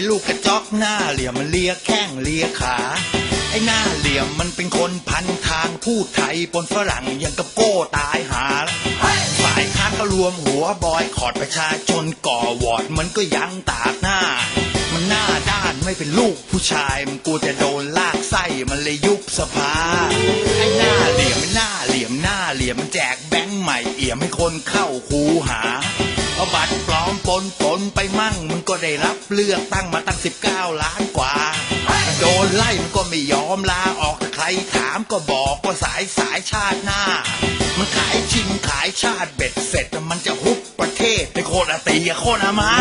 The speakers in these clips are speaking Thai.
อ้ลูกกระจอกหน้าเหลี่ยมมันเลียแข้งเลียขา ไอ้หน้าเหลี่ยมมันเป็นคนพันทางพูดไทยปนฝรั่งยังกับโก้ตายหาฝ่ายค้านก็รวมหัวบอยขอดประชาชนก่อวอดมันก็ยังตากหน้า มันหน้าด้านไม่เป็นลูกผู้ชายมันกลัวจะโดนลากไส้มันเลยยุบสภาไอ้หน้าเหลี่ยมไอ้หน้าเหลี่ยมหน้าเหลี่ยมมันแจกแบงค์ใหม่เอี่ยมให้คนเข้าคูหา เอาบัตรปลอมปนปนไปมั่งมึงก็ได้รับเลือกตั้งมาตั้ง 19 ล้านกว่า โดนไล่มันก็ไม่ยอมลาออกแต่ใครถามก็บอกว่าสายสายชาติหน้า มันขายชิงขายชาติเบ็ดเสร็จมันจะฮุบประเทศไปโคตรอาตีอะโคตรอามา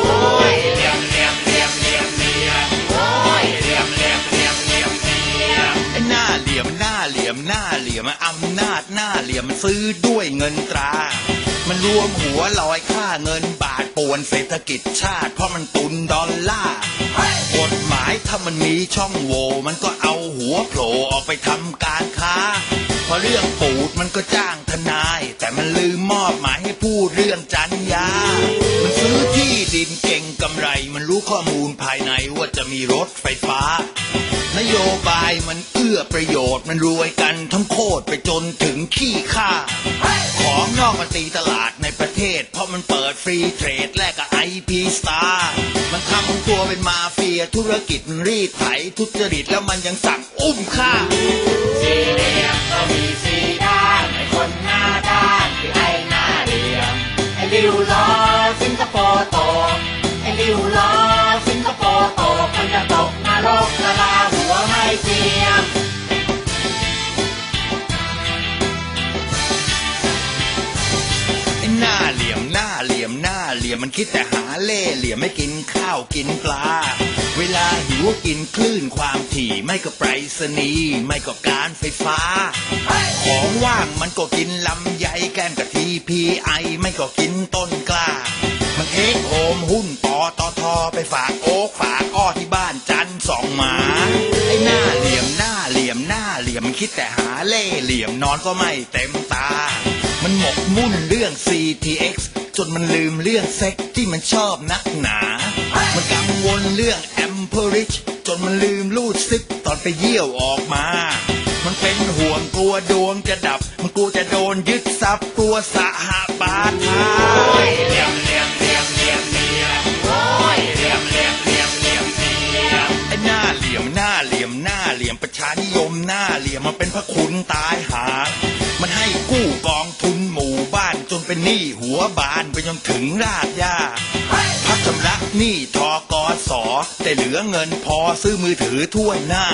โอ้ยเหลี่ยมเหลี่ยมเหลี่ยมเหลี่ยมเหลี่ยมโอ้ยเหลี่ยมเหลี่ยมเหลี่ยมเหลี่ยมเหลี่ยมไอ้หน้าเหลี่ยมหน้าเหลี่ยมหน้าเหลี่ยมอำนาจหน้าเหลี่ยมมันซื้อด้วยเงินตรา มันรวมหัวลอยค่าเงินบาทป่วนเศรษฐกิจชาติ เพราะมันตุนดอลลาร์กฎหมายถ้ามันมีช่องโหว่มันก็เอาหัวโผล่ออกไปทำการค้าพอเรื่องปูดมันก็จ้างทนาย แต่มันลืมมอบหมายให้พูดเรื่องจันยา มันซื้อที่ดินเก่งกำไร มันรู้ข้อมูลภายในว่าจะมีรถไฟฟ้า โยบายมันเอื้อประโยชน์มันรวยกันทั้งโคตรไปจนถึงขี้ข้าของนอกมาตีตลาดในประเทศ เพราะมันเปิดฟรีเทรดแลกกับไอพีสตาร์มันทำตัวเป็นมาเฟียธุรกิจรีดไถทุจริตแล้วมันยังสั่งอุ้มฆ่าสีเหลี่ยมก็มีสีด้านไอ้คนหน้าด้านคือไอ้หน้าเหลี่ยมไอ้ริวล้อสิงคโปร์โตไอ้ริวล้อสิงคโปร์โตมันจะตกนรกกระลาหัว เทียมไอ้หน้าเหลี่ยมหน้าเหลี่ยมหน้าเหลี่ยมมันคิดแต่หาเล่เหลี่ยมไม่กินข้าวกินปลา เวลาหิวกินคลื่นความถี่ไม่ก็ไปรษณีย์ไม่ก็การไฟฟ้า ของว่างมันก็กินลำไยแก้มกับทีพีไอไม่ก็กินต้นกล้า มันเทคโฮมหุ้นปอตอทอไปฝากโอ๊กฝาก คิดแต่หาเล่เหลี่ยมนอนก็ไม่เต็มตา มันหมกมุ่นเรื่อง CTX จนมันลืมเรื่องเซ็กที่มันชอบนักหนา มันกังวลเรื่อง a m p e r i c h จนมันลืมรูดซิปตอนไปเยี่ยวออกมา มันเป็นห่วงกลัวดวงจะดับ มันกลัวจะโดนยึดทรัพย์กลัวสหบาทาเลี่ยมเลี่ยมเลี่ยมเลี่ยมเลี่ยมโอ้ยเลี่ยมเลี่ยมเลี่ยมเลี่ยมเลี่ยมไอ้หน้าเหลี่ยมหน้า เหลี่ยมประชานิยมหน้าเหลี่ยมมันเป็นพระคุณตายหา มันให้กู้กองทุนหมู่บ้านจนเป็นหนี้หัวบานไปจนถึงรากหญ้าพักชำระหนี้ทกสแต่เหลือเงินพอซื้อมือถือทั่วหน้า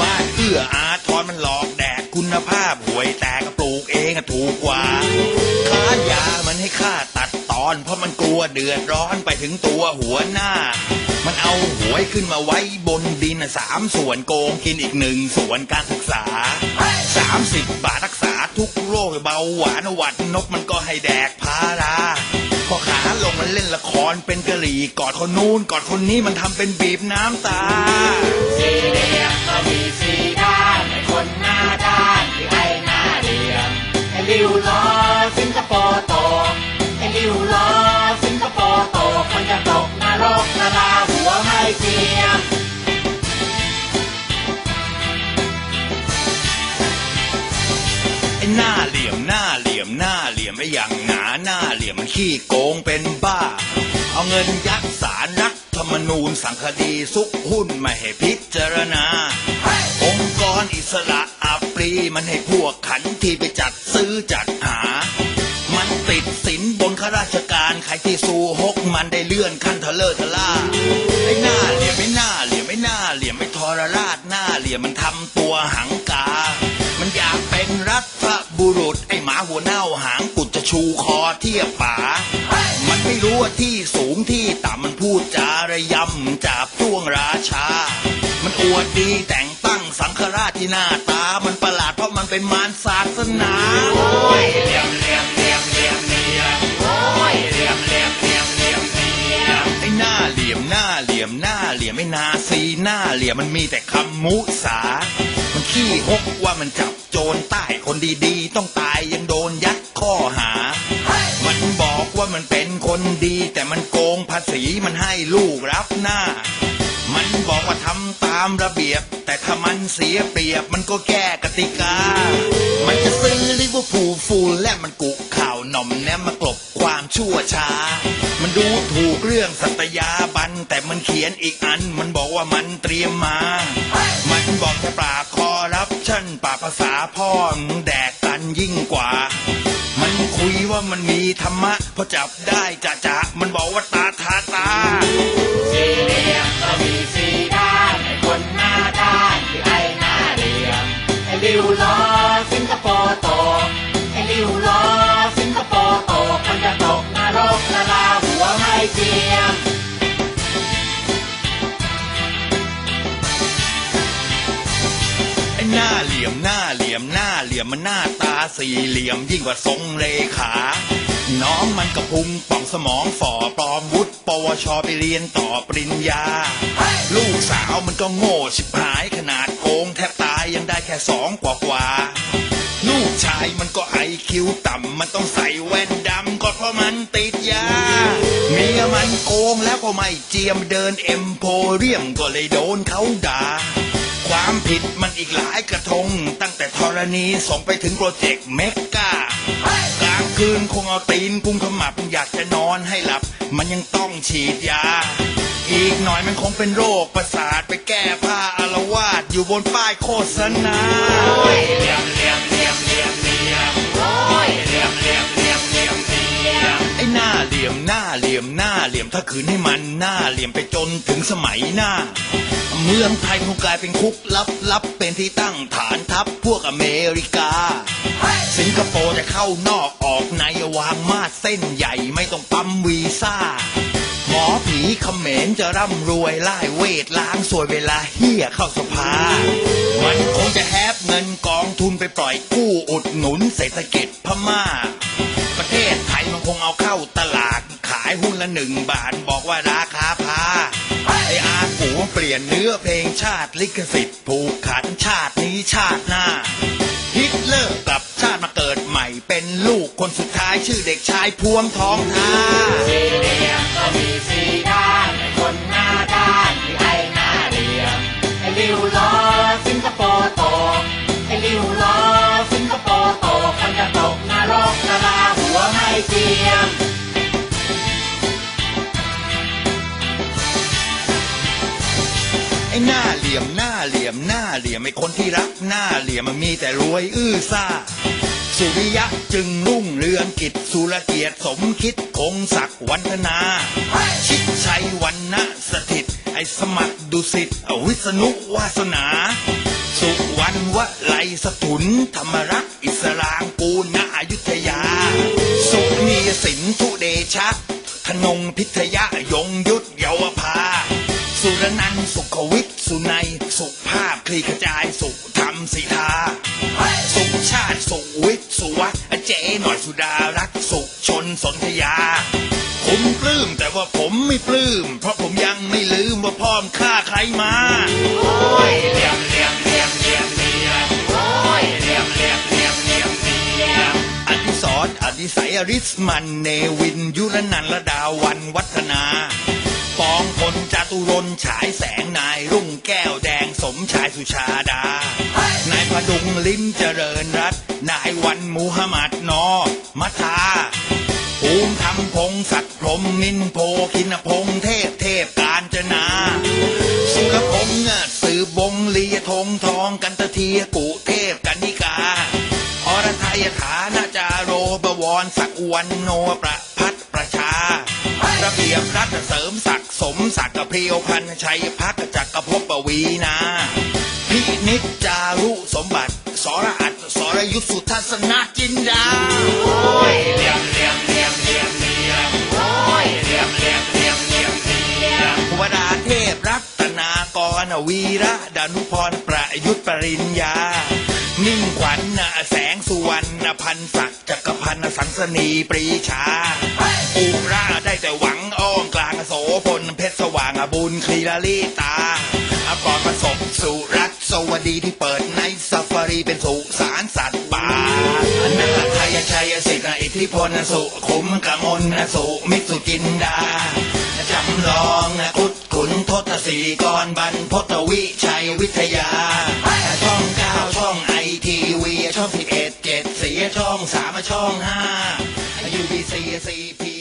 บ้านเอื้ออาทรมันหลอกแดกคุณภาพห่วยแต่ก็ปลูกเองถูกกว่า ตอน เพราะมันกลัวเดือดร้อนไปถึงตัวหัวหน้า มันเอาหวยขึ้นมาไว้บนดินสามส่วนโกงกินอีกหนึ่งส่วนการศึกษาสามสิบบาทรักษาทุกโรคเบาหวานหวัดนกมันก็ให้แดกพาราพอขาลงมันเล่นละครเป็นกะหรี่กอดคนนู้นกอดคนนี้มันทำเป็นบีบน้ำตาสีเหลี่ยมก็มีสีด้านไอ้คนหน้าด้านคือไอ้หน้าเหลี่ยมไอ้ริ้วล้อสิงคโปร์โต อ้ริ้วล้อสิงคโปร์โตมันจะตกนรกกระลาหัวไม่เทียมไอหน้าเหลี่ยมหน้าเหลี่ยมหน้าเหลี่ยมไอ้อย่างหนาหน้าเหลี่ยมมันขี้โกงเป็นบ้า เอาเงินยัดสารรัฐธรรมนูญสั่งคดีซุกหุ้นไม่ให้พิจารณา องค์กรอิสระอัปรีมันให้พวกขันที่ไปจัดซื้อจัด ราชการใครที่สู้ฮกมันได้เลื่อนขั้นทะเลอทะล่าไอ้หน้าเหลี่ยมไม่หน้าเหลี่ยมไม่หน้าเหลี่ยมไม่ทรราชหน้าเหลี่ยมมันทำตัวหังกา มันอยากเป็นรัฐบุรุษไอ้หมาหัวเน่าหางกุดจะชูคอเทียบป่ามันไม่รู้ว่าที่สูงที่ต่ำมันพูดจาระยำจับจ้วงราชา มันอวดดีแต่งตั้งสังฆราชที่หน้าตา มันประหลาดเพราะมันเป็นมารศาสนาโอ้ยเหลี่ยม ลี่ยไม่นาซีหน้าเหลี่ยมันมีแต่คำมุสา มันขี้หกว่ามันจับโจรใต้คนดีๆ ต้องตายยังโดนยัดข้อหา มันบอกว่ามันเป็นคนดี แต่มันโกงภาษีมันให้ลูกรับหน้า มันบอกว่าทำตามระเบียบ แต่ถ้ามันเสียเปรียบมันก็แก้กติกา มันจะซื้อลิเวอร์พูลฟูลและมันกุข่าวหน่อมแนมมากลบความชั่วช้า ดูถูกเรื่องสัตยาบัน แต่มันเขียนอีกอัน มันบอกว่ามันเตรียมมา มันบอกแค่ปราบคอรับชั่นป่าบภาษาพ่อมึงแดกกันยิ่งกว่า มันคุยว่ามันมีธรรมะพอจับได้จะจะมันบอกว่าตาทาตา เจียมหน้าเหลี่ยมหน้าเหลี่ยมหน้าเหลี่ยมมันหน้าตาสี่เหลี่ยมยิ่งกว่าทรงเลขา น้องมันกระพุงป่องสมองฝ่อปลอมวุฒิปวชไปเรียนต่อปริญญา ลูกสาวมันก็โง่ชิบหายขนาดโกงแทบตายยังได้แค่สองกว่ากว่าลูกชายมันก็ไอคิวต่ำมันต้องใส่แว่นดำก็เพราะมันติด มียมันโกงแล้วก็ไม่เจียมเดินเอ็มโพเรียมก็เลยโดนเขาด่า ความผิดมันอีกหลายกระทง ตั้งแต่ธรณีส่งไปถึงโปรเจกต์เมกากลางคืนคงเอาตีนกุมขมับอยากจะนอนให้หลับ มันยังต้องฉีดยา อีกหน่อยมันคงเป็นโรคประสาทไปแก้ผ้าอารวาสอยู่บนป้ายโฆษณาเหลี่ยมเหลี่ยมเหลี่ยมเหลี่ยมเหลี่ยมโอ้ยเหลี่ยมเหลี่ยม มหน้าเหลี่ยมหน้าเหลี่ยมถ้าคืนให้มันหน้าเหลี่ยมไปจนถึงสมัยหน้า เมืองไทยคงกลายเป็นคุกลับลับเป็นที่ตั้งฐานทัพพวกอเมริกา สิงคโปร์จะเข้านอกออกในวางมาเส้นใหญ่ไม่ต้องปั๊มวีซ่าหมอผีเขมรจะร่ำรวยไล่เวทล้างสวยเวลาเฮียเข้าสภา มันคงจะแฮปเงินกองทุนไปปล่อยกู้อุดหนุนเศรษฐกิจพม่า ละหนึ่งบาทบอกว่าราคาพาไออากูเปลี่ยนเนื้อเพลงชาติลิขสิทธิ์ผูกขันชาตินี้ชาติหน้า ฮิตเลอร์กลับชาติมาเกิดใหม่เป็นลูกคนสุดท้ายชื่อเด็กชายพวงทองทา ลี่ยมหน้าเหลี่ยมหน้าเหลี่ยมไอ้คนที่รักหน้าเหลี่ยมมันมีแต่รวยอื้อซ่า สุริยะจึงรุ่งเรืองกิจสุรเกียรติสมคิดคงศักดิ์วันธนา ชิดชัยวันนะสถิต ไอสมัครดุสิตอวิษณุวาสนา สุวรรณวะไลสถุน ธรรมรักอิสรางกูณอยุธยา สุนีสินทุเดชะธนงพิทยะยง ดารักสุขชนสนธยา ผมปลื้มแต่ว่าผมไม่ปลื้ม เพราะผมยังไม่ลืมว่าพ่อมฆ่าใครมา โอ้ยเลี่ยมเลี่ยมเลี่ยมเลี่ยมเลี่ยมโอ้ยเลี่ยมเลี่ยมเลี่ยมเลี่ยมเลี่ยมอดิศรอดิสัยอริสมันเนวิน ยุรนันระดาวันวัฒนาปองพลจตุรนฉายแสงนายรุ่งแก้วแดงสมชายสุชาดา นายพดุงลิ้มเจริญรัตน์นายวันมูฮัมหมัดนอ มัทาภูมิธรรมพงศักดิ์พรหมนินโพคินพงเทพเทพกาญจนาสุรพงษ์อะสืบบงลียธงทองกันตะเทียกุเทพกันนิกาอรไทยฐานาจาโรบวรศักวันโนประพัฒประชาระเบียบรัฐเสริมศักดิ์สมศักดิ์กับเพียวพันชัยพักจักรภพปวีนาพินิจจารุสมบัติ สรอัตสรยุทธสุทัศนจินดา วีระดานุพรประยุทธ์ปริญญา นิ่งขวัญนแสงสุวรรณพันศักดิ์จักรพันธ์สังสนีปรีชาอุราได้แต่หวังอ้อมกลางโสพลเพชรสว่างบุญคลีลาลีตาอาปอนประสบสุรัตสวัสดีที่เปิดในซาฟารีเป็นสุสารสัตว์ป่านักไทยชัยสิทธิ์อิทธิพลสุขุมกมลสุมิสุจินดาจำลองคุด นทศสีกรบรรพตวิชัยวิทยา ช่องเก้าช่องไอทีวีช่องสิบเอ็ดเจ็ดสี่ช่องสามช่องห้ายูบีซีซีพี